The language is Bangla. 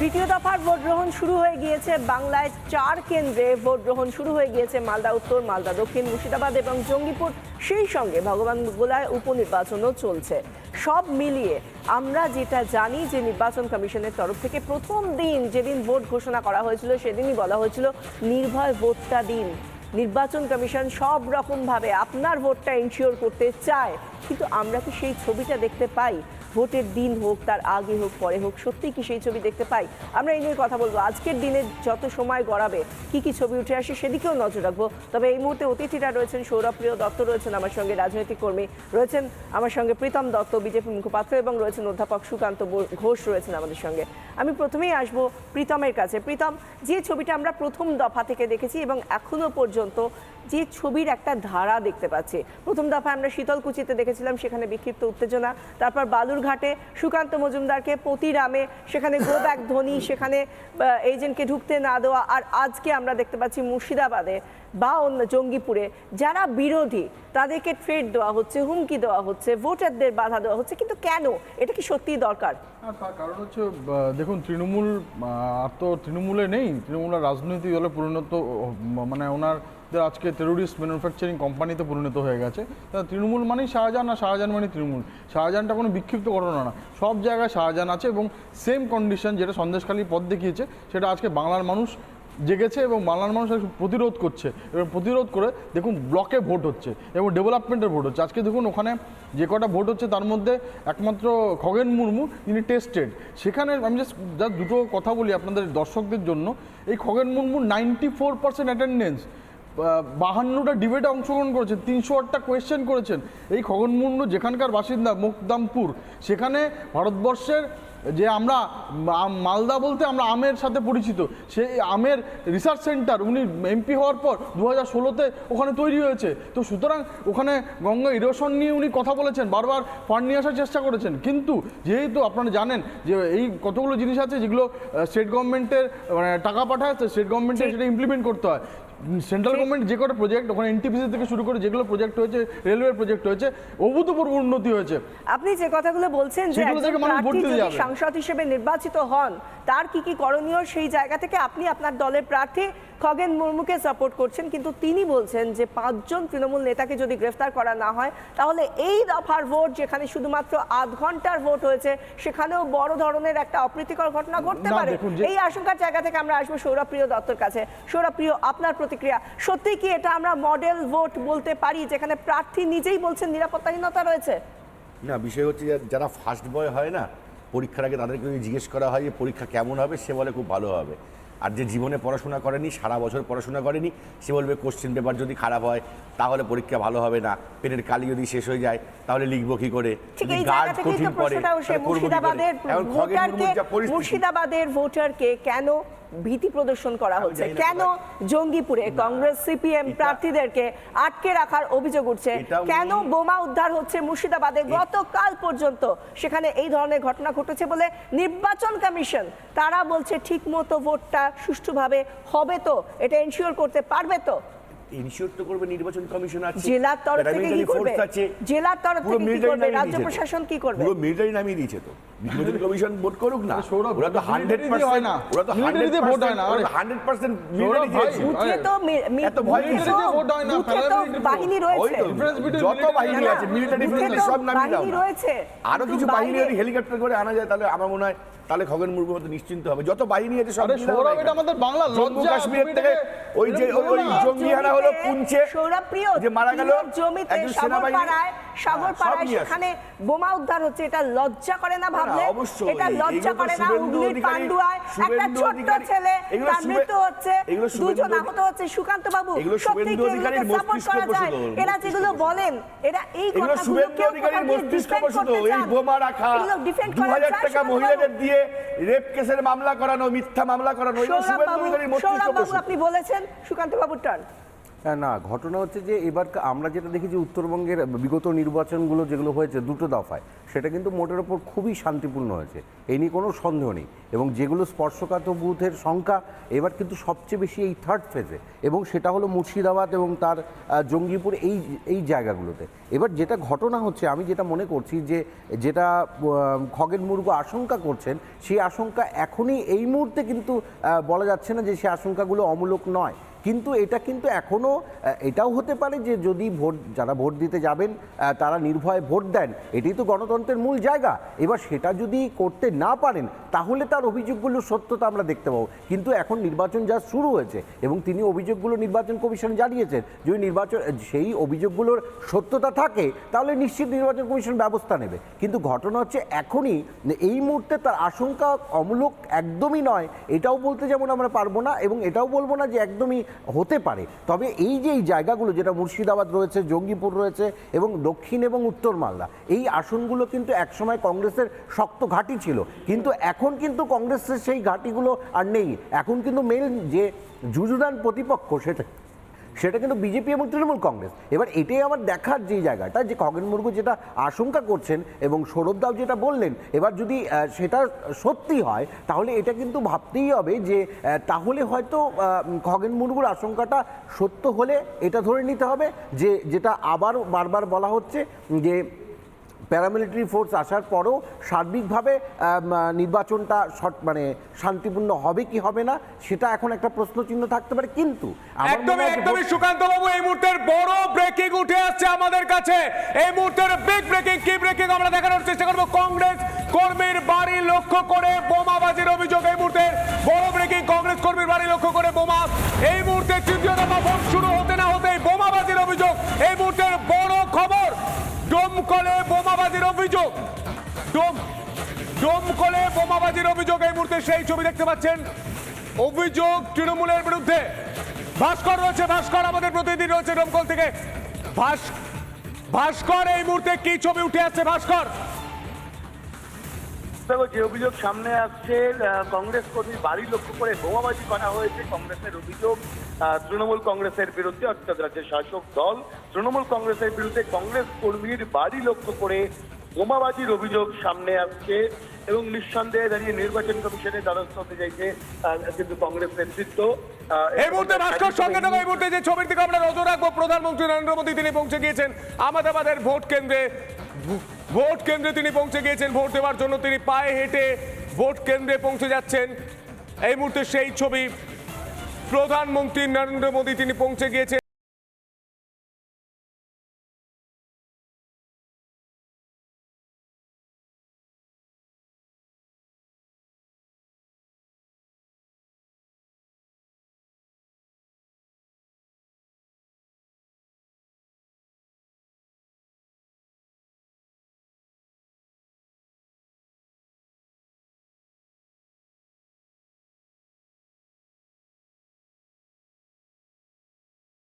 তৃতীয় দফার ভোট গ্রহণ শুরু হয়ে গিয়েছে বাংলায় চার কেন্দ্রে ভোট গ্রহণ শুরু হয়ে গিয়েছে মালদা, উত্তর মালদা, দক্ষিণ মুর্শিদাবাদ এবং জঙ্গিপুর। সেই সঙ্গে ভগবান গোলায় উপনির্বাচনও চলছে। সব মিলিয়ে আমরা যেটা জানি যে নির্বাচন কমিশনের তরফ থেকে প্রথম দিন যেদিন ভোট ঘোষণা করা হয়েছিল, সেদিনই বলা হয়েছিল নির্ভয় ভোটটা দিন। নির্বাচন কমিশন সব রকমভাবে আপনার ভোটটা এনশিওর করতে চায়, কিন্তু আমরা কি সেই ছবিটা দেখতে পাই? ভোটের দিন হোক, তার আগে হোক, পরে হোক, সত্যিই কি সেই ছবি দেখতে পাই? আমরা এই নিয়ে কথা বলব। আজকের দিনে যত সময় গড়াবে, কি কি ছবি উঠে আসে সেদিকেও নজর রাখব। তবে এই মুহূর্তে অতিথিরা রয়েছেন সৌরভপ্রিয় দত্ত রয়েছেন আমার সঙ্গে, রাজনৈতিক কর্মী রয়েছেন আমার সঙ্গে প্রীতম দত্ত, বিজেপি মুখপাত্র, এবং রয়েছেন অধ্যাপক সুকান্ত ঘোষ রয়েছেন আমাদের সঙ্গে। আমি প্রথমেই আসব প্রীতমের কাছে। প্রীতম, যে ছবিটা আমরা প্রথম দফা থেকে দেখেছি এবং এখনও পর্যন্ত যে ছবির একটা ধারা দেখতে পাচ্ছি। প্রথম দফা আমরা শীতলকুচিতে দেখেছিলাম, সেখানে বিক্ষিপ্ত উত্তেজনা, তারপর বালুরঘাটে সুকান্ত মজুমদারকে পতিরামে সেখানে গো ব্যাক ধ্বনি সেখানে এজেন্টকে ঢুকতে না দেওয়া, আর আজকে আমরা দেখতে পাচ্ছি মুর্শিদাবাদে বা অন্য জঙ্গিপুরে যারা বিরোধী, তাদেরকে থ্রেট দেওয়া হচ্ছে, হুমকি দেওয়া হচ্ছে, ভোটারদের বাধা দেওয়া হচ্ছে, কিন্তু কেন? এটা কি সত্যিই দরকার? কারণ হচ্ছে দেখুন, তৃণমূল আর তো তৃণমূলে নেই, তৃণমূলের রাজনৈতিক দলে পরিণত মানে ওনারদের আজকে টেরোরিস্ট ম্যানুফ্যাকচারিং কোম্পানিতে পরিণত হয়ে গেছে, তা তৃণমূল মানেই শাহজাহান আর শাহজাহান মানে তৃণমূল? শাহজাহানটা কোনো বিক্ষিপ্ত ঘটনা না। সব জায়গায় শাহজাহান আছে এবং সেম কন্ডিশন যেটা সন্দেশখালী পথ দেখিয়েছে, সেটা আজকে বাংলার মানুষ জেগেছে এবং বাংলার মানুষ প্রতিরোধ করছে। এবং প্রতিরোধ করে দেখুন ব্লকে ভোট হচ্ছে এবং ডেভেলপমেন্টের ভোট হচ্ছে। আজকে দেখুন ওখানে যে কটা ভোট হচ্ছে তার মধ্যে একমাত্র খগেন মুর্মু তিনি টেস্টেড সেখানে আমি জাস্ট জাস্ট দুটো কথা বলি আপনাদের দর্শকদের জন্য। এই Khagen Murmu ninety four percent attendance বাহান্নটা ডিবেটে অংশগ্রহণ করেছেন তিনশো আটটা কোয়েশ্চেন করেছেন। এই খগন মুর্মু যেখানকার বাসিন্দা মুকদামপুর সেখানে ভারতবর্ষের যে আমরা মালদা বলতে আমরা আমের সাথে পরিচিত সেই আমের রিসার্চ সেন্টার উনি এমপি হওয়ার পর দু হাজার ষোলোতে ওখানে তৈরি হয়েছে। তো সুতরাং ওখানে গঙ্গা ইরোশন নিয়ে উনি কথা বলেছেন বারবার ফান্ড নিয়ে আসার চেষ্টা করেছেন। কিন্তু যেহেতু আপনারা জানেন যে এই কতগুলো জিনিস আছে যেগুলো স্টেট গভর্নমেন্টের মানে টাকা পাঠায় স্টেট গভর্নমেন্টের সেটা ইমপ্লিমেন্ট করতে হয়। সেন্ট্রাল গভর্নমেন্ট যে কটা প্রজেক্ট ওখানে এনটিপিসি থেকে শুরু করে যেগুলো প্রজেক্ট হয়েছে রেলওয়ে প্রজেক্ট হয়েছে অভূতপূর্ব উন্নতি হয়েছে। আপনি যে কথাগুলো বলছেন যে। সাংসদ হিসেবে নির্বাচিত হন তার কি কি করণীয় সেই জায়গা থেকে আপনি আপনার দলের প্রার্থী খগেন মুর্মুকে সাপোর্ট করছেন কিন্তু তিনি বলছেন যে পাঁচজন তৃণমূল নেতাকে যদি গ্রেফতার করা না হয় তাহলে এই দফার ভোট যেখানে শুধুমাত্র আধ ঘণ্টার ভোট হয়েছে সেখানেও বড় ধরনের একটা অপ্রীতিকর ঘটনা ঘটতে পারে। এই আশঙ্কার জায়গা থেকে আমরা আসব সৌরভপ্রিয় দত্তর কাছে। সৌরভপ্রিয় আপনার প্রতিক্রিয়া। সত্যি কি এটা আমরা মডেল ভোট বলতে পারি যেখানে প্রার্থী নিজেই বলছেন নিরাপত্তাহীনতা রয়েছে? না বিষয় হচ্ছে যারা ফার্স্ট বয় হয় না পরীক্ষার আগে তাদেরকে জিজ্ঞেস করা হয় যে পরীক্ষা কেমন হবে সে বলে খুব ভালো হবে। আর যে জীবনে পড়াশোনা করেনি সারা বছর পড়াশোনা করেনি সে বলবে কোশ্চেন পেপার যদি খারাপ হয় তাহলে পরীক্ষা ভালো হবে না পেনের কালি যদি শেষ হয়ে যায় তাহলে লিখব কি করে? মুর্শিদাবাদের ভোটারকে মুর্শিদাবাদের ভোটারকে কেন ভীতি প্রদর্শন করা হচ্ছে। কেন জঙ্গিপুরে কংগ্রেস সিপিএম প্রার্থীদেরকে আটকে রাখার অভিযোগ উঠছে? কেন বোমা উদ্ধার হচ্ছে মুর্শিদাবাদে? গতকাল পর্যন্ত সেখানে এই ধরনের ঘটনা ঘটেছে বলে নির্বাচন কমিশন তারা বলছে ঠিক মতো ভোটটা সুষ্ঠুভাবে হবে তো এটা এনশিওর করতে পারবে তো। ইনশিওর তো করবে নির্বাচন কমিশন আছে। জেলার তরফ থেকে কি করবে? জেলার তরফ থেকে কি করবে? রাজ্য প্রশাসন কি করবে? পুরো মিলিটারি নামিয়ে দিয়েছে তো। নির্বাচন কমিশন ভোট করুক না ওরা তো হান্ড্রেড হয় না। ওরা তো হান্ড্রেড ভোট হয় না, হান্ড্রেড পার্সেন্ট সৌরভ এত ভয় ভোট হয় না, বাহিনী রয়েছে। যত বাহিনী আছে মিলিটারি ফিলিটারি সব নামিয়ে দাও বাহিনী না। রয়েছে। আরও কিছু বাহিনী যদি হেলিকপ্টার করে আনা যায় তাহলে আমার মনে হয় তাহলে খগেন মুর্মু হয়তো নিশ্চিন্ত হবে। যত বাহিনী আছে সব সৌরভ, এটা আমাদের বাংলা জম্মু লজ্জা, থেকে ওই যে ওই। হলো পুঞ্চে সৌরভপ্রিয় যে মারা গেল তিলক জমিতে সেনাবাহিনী। হ্যাঁ, সাগরপাড়ায় নিয়ে আসে। সেখানে বোমা উদ্ধার হচ্ছে। এটা লজ্জা করে না ভাবলে? এটা লজ্জা করে না হুগলির পান্ডুয়ায়। একটা ছোট্ট ছেলে তার মৃত্যু হচ্ছে। দুজন আহত হচ্ছে। সুকান্ত বাবু সত্যি কি এগুলোকে সাপোর্ট করা যায়? এরা যেগুলো বলেন এরা এই কথাগুলো কেউ অধিকারীর মস্তিষ্ক defend করতে এই বোমা রাখা দু হাজার টাকা মহিলাদের দিয়ে রেপ কেসের মামলা করানো মিথ্যা মামলা করানো সৌরভ বাবু আপনি বলেছেন সুকান্ত বাবুর টার্ন হ্যাঁ, না, ঘটনা হচ্ছে যে এবার আমরা যেটা দেখি যে উত্তরবঙ্গের বিগত নির্বাচনগুলো যেগুলো হয়েছে দুটো দফায়। সেটা কিন্তু মোটের ওপর খুবই শান্তিপূর্ণ হয়েছে। এই নিয়ে কোনো সন্দেহ নেই। এবং যেগুলো স্পর্শকাতর বুথের সংখ্যা, এবার কিন্তু সবচেয়ে বেশি এই থার্ড ফেজে এবং সেটা হলো মুর্শিদাবাদ এবং তার জঙ্গিপুর এই এই জায়গাগুলোতে। এবার যেটা ঘটনা হচ্ছে, আমি যেটা মনে করছি যে, যেটা খগেন মুর্গু আশঙ্কা করছেন, সেই আশঙ্কা এখনই এই মুহূর্তে কিন্তু বলা যাচ্ছে না যে সেই আশঙ্কাগুলো অমূলক নয়। কিন্তু এটা কিন্তু এখনও এটাও হতে পারে যে যদি ভোট, যারা ভোট দিতে যাবেন তারা নির্ভয়ে ভোট দেন এটাই তো গণতন্ত্রের মূল জায়গা। এবার সেটা যদি করতে না পারেন, তাহলে তার অভিযোগগুলোর সত্যতা আমরা দেখতে পাবো। কিন্তু এখন নির্বাচন যা শুরু হয়েছে এবং তিনি অভিযোগগুলো নির্বাচন কমিশন জানিয়েছেন, যদি নির্বাচন, সেই অভিযোগগুলোর সত্যতা থাকে, তাহলে নিশ্চিত নির্বাচন কমিশন ব্যবস্থা নেবে। কিন্তু ঘটনা হচ্ছে এখনই এই মুহূর্তে তার আশঙ্কা অমূলক একদমই নয়। এটাও বলতে যেমন আমরা পারব না এবং এটাও বলব না যে একদমই হতে পারে। তবে এই যে এই জায়গাগুলো, যেটা মুর্শিদাবাদ রয়েছে, জঙ্গিপুর রয়েছে এবং দক্ষিণ এবং উত্তর মালদা, এই আসনগুলো কিন্তু একসময় কংগ্রেসের শক্ত ঘাঁটি ছিল। কিন্তু এখন কিন্তু কংগ্রেসের সেই ঘাঁটিগুলো আর নেই। এখন কিন্তু মেন যে যুযুদান প্রতিপক্ষ সেটা সেটা কিন্তু বিজেপি এবং তৃণমূল কংগ্রেস। এবার এটাই আমার দেখার যে জায়গাটা, যে খগেন মুর্মু যেটা আশঙ্কা করছেন এবং সৌরভ দাও যেটা বললেন, এবার যদি সেটা সত্যি হয়, তাহলে এটা কিন্তু ভাবতেই হবে যে তাহলে হয়তো খগেন মুর্মুর আশঙ্কাটা সত্য হলে এটা ধরে নিতে হবে যে, যেটা আবার বারবার বলা হচ্ছে যে প্যারামিলিটারি ফোর্স আসার পরও সার্বিকভাবে নির্বাচনটা মানে শান্তিপূর্ণ হবে কি হবে না সেটা এখন একটা প্রশ্নচিহ্ন থাকতে পারে। কিন্তু একদমই একদমই সুকান্ত বাবু এই মুহূর্তের বড় ব্রেকিং উঠে আসছে আমাদের কাছে। এই মুহূর্তের বিগ ব্রেকিং কি ব্রেকিং আমরা দেখানোর চেষ্টা করব। কংগ্রেস কর্মীর বাড়ি লক্ষ্য করে বোমাবাজির অভিযোগ এই মুহূর্তে বড় ব্রেকিং কংগ্রেস কর্মীর বাড়ি লক্ষ্য করে বোমা। এই মুহূর্তে তৃতীয় দফা ভোট শুরু হতে না হতেই বোমাবাজির অভিযোগ এই মুহূর্তের বড় খবর ডোমকলে বোমাবাজির অভিযোগ ডোম ডোমকলে বোমাবাজির অভিযোগ এই মুহূর্তে সেই ছবি দেখতে পাচ্ছেন। অভিযোগ তৃণমূলের বিরুদ্ধে। ভাস্কর রয়েছে, ভাস্কর আমাদের প্রতিনিধি রয়েছে ডোমকল থেকে। ভাস, ভাস্কর এই মুহূর্তে কি ছবি উঠে আসছে, ভাস্কর? দেখো, যে অভিযোগ সামনে আসছে কংগ্রেস কর্মী বাড়ি লক্ষ্য করে বোমাবাজি করা হয়েছে। কংগ্রেসের অভিযোগ তৃণমূল কংগ্রেসের বিরুদ্ধে, অর্থাৎ রাজ্যের শাসক দল। তৃণমূল কংগ্রেসের বিরুদ্ধে কংগ্রেস কর্মীর বাড়ি লক্ষ্য করে বোমাবাজির অভিযোগ সামনে আসছে এবং নিঃসন্দেহে দাঁড়িয়ে নির্বাচন কমিশনের দ্বারস্থ হতে চাইছে কিন্তু কংগ্রেস নেতৃত্ব এই মুহূর্তে ভাস্কর সঙ্গে থাকা, এই মুহূর্তে যে ছবির দিকে আমরা নজর রাখব, প্রধানমন্ত্রী নরেন্দ্র মোদী তিনি পৌঁছে গিয়েছেন। আহমেদাবাদের ভোট কেন্দ্রে ভোট কেন্দ্রে তিনি পৌঁছে গিয়েছেন, ভোট দেওয়ার জন্য তিনি পায়ে হেঁটে ভোট কেন্দ্রে পৌঁছে যাচ্ছেন। এই মুহূর্তে সেই ছবি প্রধানমন্ত্রী নরেন্দ্র মোদী তিনি পৌঁছে গিয়েছেন।